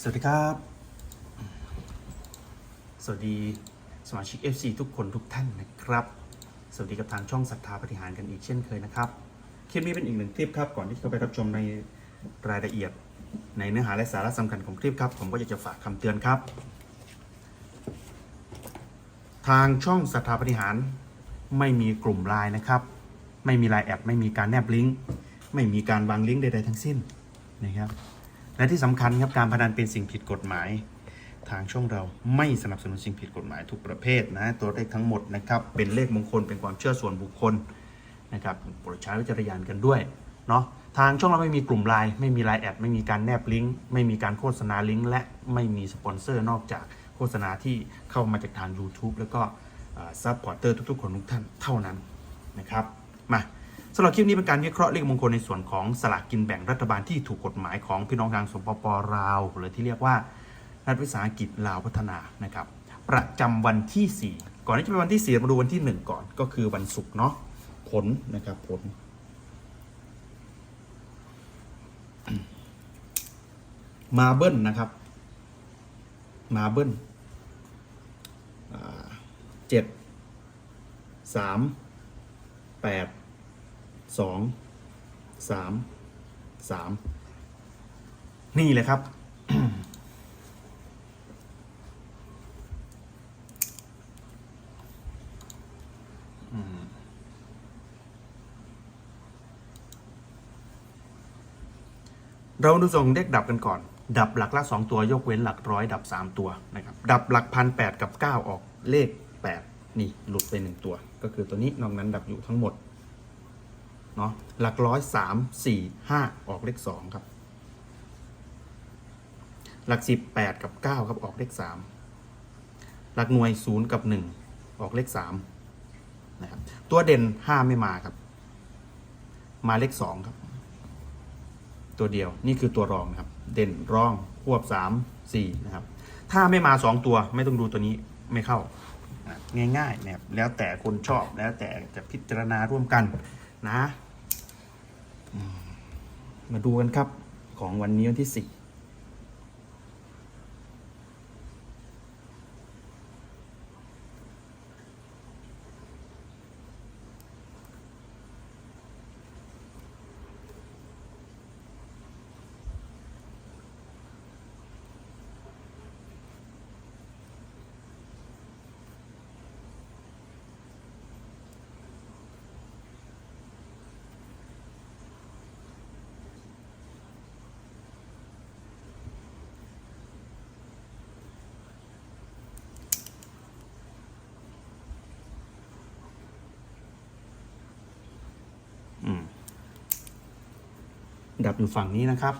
สวัสดีครับ สวัสดีสมาชิก FC ทุกคนทุกท่านนะครับ สวัสดีกับทางช่องศรัทธาปฏิหารกันอีกเช่นเคยนะครับคลิปนี้เป็นอีกหนึ่งคลิปครับก่อนที่จะไปรับชมในรายละเอียด ในเนื้อหาและสาระสำคัญของคลิปครับ ผมก็อยากจะฝากคำเตือนครับ ทางช่องศรัทธาปฏิหารไม่มีกลุ่มไลน์นะครับ ไม่มีไลน์แอดไม่มีการแนบลิงก์ไม่มีการวางลิงก์ใดๆทั้งสิ้นนะครับ และที่สำคัญครับการพนันเป็นสิ่งผิดกฎหมาย ทางช่องเราไม่สนับสนุนสิ่งผิดกฎหมายทุกประเภทนะตัวเลขทั้งหมดนะครับเป็นเลขมงคลเป็นความเชื่อส่วนบุคคลนะครับโปรดใช้วิจารณญาณกันด้วยเนาะทางช่องเราไม่มีกลุ่มไลน์ไม่มีไลน์แอดไม่มีการแนบลิงก์ไม่มีการโฆษณาลิงก์และไม่มีสปอนเซอร์นอกจากโฆษณาที่เข้ามาจากทาง YouTube แล้วก็ซัพพอร์เตอร์ทุกๆ คนทุกท่านเท่านั้นนะครับมา สำหรับคลิปนี้เป็นการวิเคราะห์เลขมงคลในส่วนของสลากกินแบ่งรัฐบาลที่ถูกกฎหมายของพี่น้องทางสปปลาวหรือที่เรียกว่ารัฐวิสาหกิจลาวพัฒนานะครับประจำวันที่ 4 ก่อนที่จะเป็นวันที่4มาดูวันที่ 1 ก่อนก็คือวันศุกร์เนาะผลนะครับผลมาเบิ้ลนะครับ มาเบิ้ลเจ็ดสามแปด สองสามสามนี่เลยครับ เราดูส่งเลขดับกันก่อน ดับหลักละสองตัวยกเว้นหลักร้อยดับสามตัวนะครับ ดับหลักพันแปดกับเก้าออกเลขแปดนี่หลุดไปหนึ่งตัว ก็คือตัวนี้นอกนั้นดับอยู่ทั้งหมด เนาะหลักร้อยสามสี่ห้าออกเลขสองครับ หลักสิบแปดกับเก้าครับออกเลขสามหลักหน่วยศูนย์กับหนึ่งออกเลขสามนะครับตัวเด่นห้าไม่มาครับ มาเลขสองครับ ตัวเดียวนี่คือตัวรองนะครับ เด่นรองควบสามสี่นะครับ ถ้าไม่มาสองตัวไม่ต้องดูตัวนี้ไม่เข้าง่ายๆนะครับแล้วแต่คนชอบแล้วแต่จะพิจารณาร่วมกันนะ มาดูกันครับของวันนี้วันที่ 10 ดับอยู่ฝั่งนี้นะครับ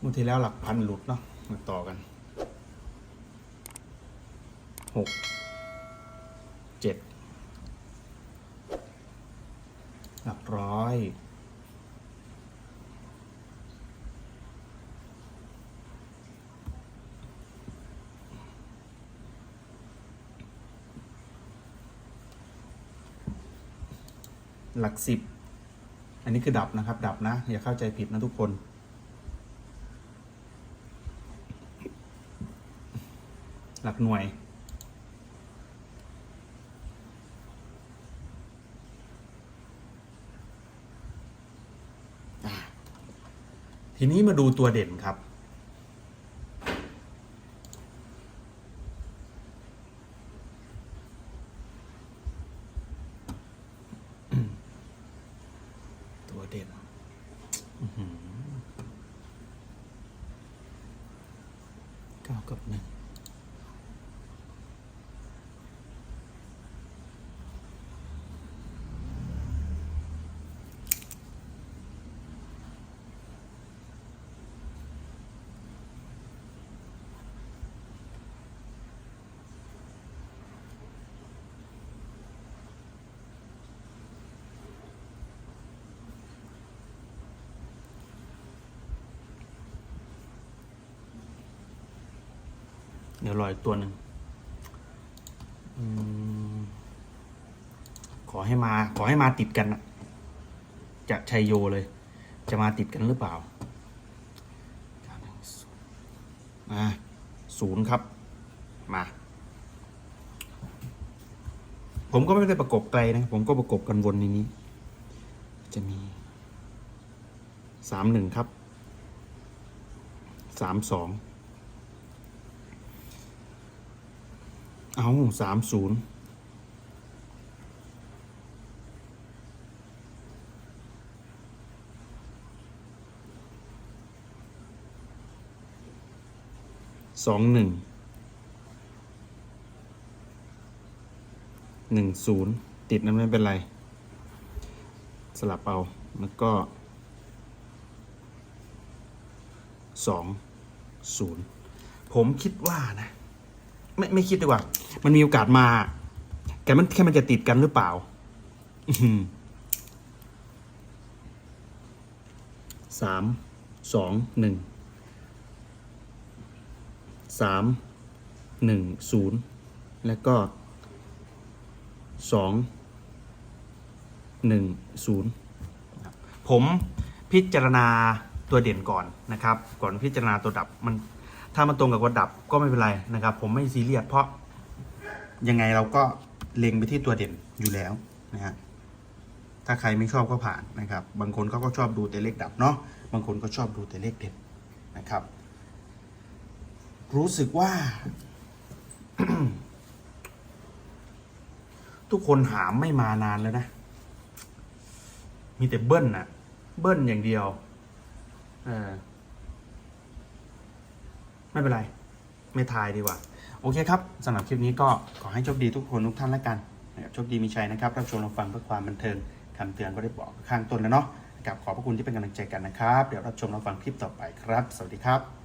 เมื่อที่แล้วหลักพันหลุดเนาะมาต่อกันหกเจ็ดหลักร้อยหลักสิบ อันนี้คือดับนะครับ ดับนะ อย่าเข้าใจผิดนะทุกคน ห ลักหน่วย ทีนี้มาดูตัวเด่นครับ ตัวเด่นเก้ากับหนึ่ง เดี๋ยวรออีกตัวหนึ่งอขอให้มา ขอให้มาติดกันนะจะชัยโยเลย จะมาติดกันหรือเปล่ามาศูนย์ครับ มา ผมก็ไม่ได้ประกบไกลนะ ผมก็ประกบกันวนในนี้ จะมีสามหนึ่งครับสามสอง เอาสามศูนย์สองหนึ่งหนึ่งศูนย์ติดนั้นไม่เป็นไร สลับเอา แล้วก็สองศูนย์ผมคิดว่านะ ไม่ไม่คิดดีกว่า มันมีโอกาสมา แต่มันแค่มันจะติดกันหรือเปล่า อืสามสองหนึ่งสามหนึ่งศูนย์แล้วก็สองหนึ่งศูนย์ผมพิจารณาตัวเด่นก่อนนะครับ ก่อนพิจารณาตัวดับมัน ถ้ามันตรงกับตัวดับก็ไม่เป็นไรนะครับ ผมไม่ซีเรียสเพราะยังไงเราก็เล็งไปที่ตัวเด่นอยู่แล้วนะฮะถ้าใครไม่ชอบก็ผ่านนะครับ บางคนเขาก็ชอบดูแต่เลขดับเนาะบางคนก็ชอบดูแต่เลขเด่นนะครับ รู้สึกว่า ทุกคนหามไม่มานานแล้วนะ มีแต่เบิ้ลน่ะเบิ้ลอย่างเดียว เออ ไม่เป็นไร ไม่ทายดีกว่า โอเคครับสำหรับคลิปนี้ก็ขอให้โชคดีทุกคนทุกท่านแล้วกันนะครับโชคดีมีชัยนะครับรับชมรับฟังเพื่อความบันเทิงคำเตือนก็ได้บอกข้างต้นแล้วเนาะกับขอบพระคุณที่เป็นกำลังใจกันนะครับ เดี๋ยวรับชมรับฟังคลิปต่อไปครับ สวัสดีครับ